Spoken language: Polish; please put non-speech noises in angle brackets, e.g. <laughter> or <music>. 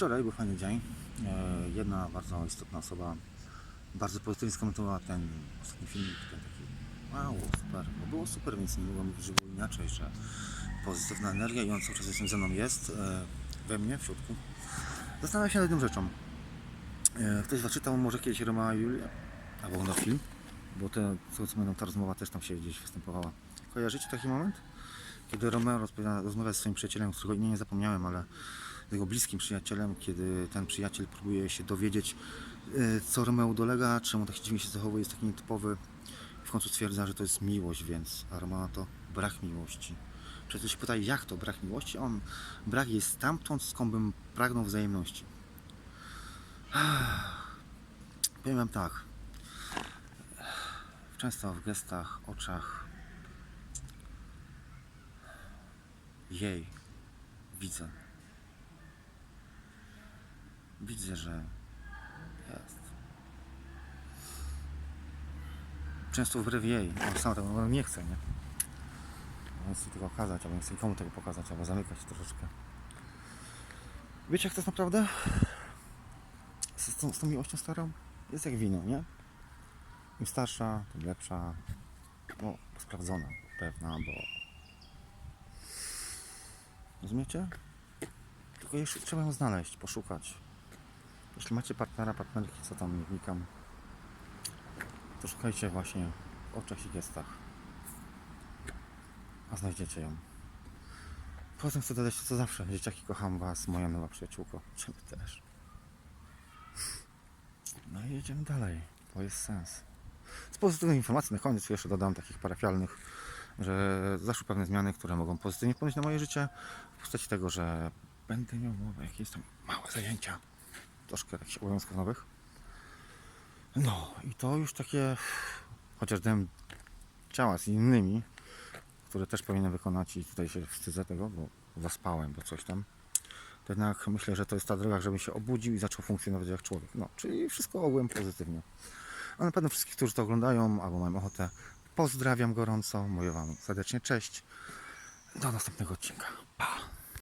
Wczoraj był fajny dzień. E, Jedna bardzo istotna osoba bardzo pozytywnie skomentowała ten ostatni filmik, ten taki wow, super. Bo było super, więc nie mogłem mówić, że było inaczej, że pozytywna energia i on cały czas jestem ze mną jest, e, we mnie, w środku. Zastanawiam się nad jedną rzeczą. E, Ktoś zaczytał może kiedyś Roma Julię, albo oglądał film, bo te, co co ta rozmowa też tam się gdzieś występowała. Kojarzycie taki moment? Kiedy Romeo rozmawia ze swoim przyjacielem, którego imienia nie zapomniałem, ale z jego bliskim przyjacielem, kiedy ten przyjaciel próbuje się dowiedzieć, y, co Romeo dolega, czemu tak dziwnie się zachowuje, jest taki nietypowy. W końcu stwierdza, że to jest miłość, więc a Romeo to brak miłości. Przecież się pyta, jak to brak miłości? On, brak jest stamtąd, skąd bym pragnął wzajemności. <sighs> Powiem wam tak. Często w gestach, oczach jej widzę. Widzę, że jest. Często wbrew jej, on sam tego nie chce, nie? On chce tego okazać, albo nie chce nikomu tego pokazać, albo zamykać troszeczkę. Wiecie jak to jest naprawdę? Z, z, tą, z tą miłością starą? Jest jak wino, nie? Im starsza, tym lepsza. No, sprawdzona, pewna, bo... Rozumiecie? Tylko jeszcze trzeba ją znaleźć, poszukać. Jeśli macie partnera, partnerki, co tam nie wnikam, to szukajcie właśnie w oczach i gestach. A znajdziecie ją. Poza tym chcę dodać to co zawsze. Dzieciaki, kocham was, moja nowa przyjaciółko. Ciebie też. No i jedziemy dalej, bo jest sens. Z pozytywnych informacji na koniec jeszcze dodam takich parafialnych, że zaszły pewne zmiany, które mogą pozytywnie wpłynąć na moje życie w postaci tego, że będę miał jakieś tam małe zajęcia, troszkę jakichś obowiązków nowych. No i to już takie, chociaż dałem ciała z innymi, które też powinienem wykonać i tutaj się wstydzę tego, bo zaspałem, bo coś tam. To jednak myślę, że to jest ta droga, żebym się obudził i zaczął funkcjonować jak człowiek. No, czyli wszystko ogółem pozytywnie. A na pewno wszystkich, którzy to oglądają albo mają ochotę, pozdrawiam gorąco, mówię Wam serdecznie cześć. Do następnego odcinka. Pa!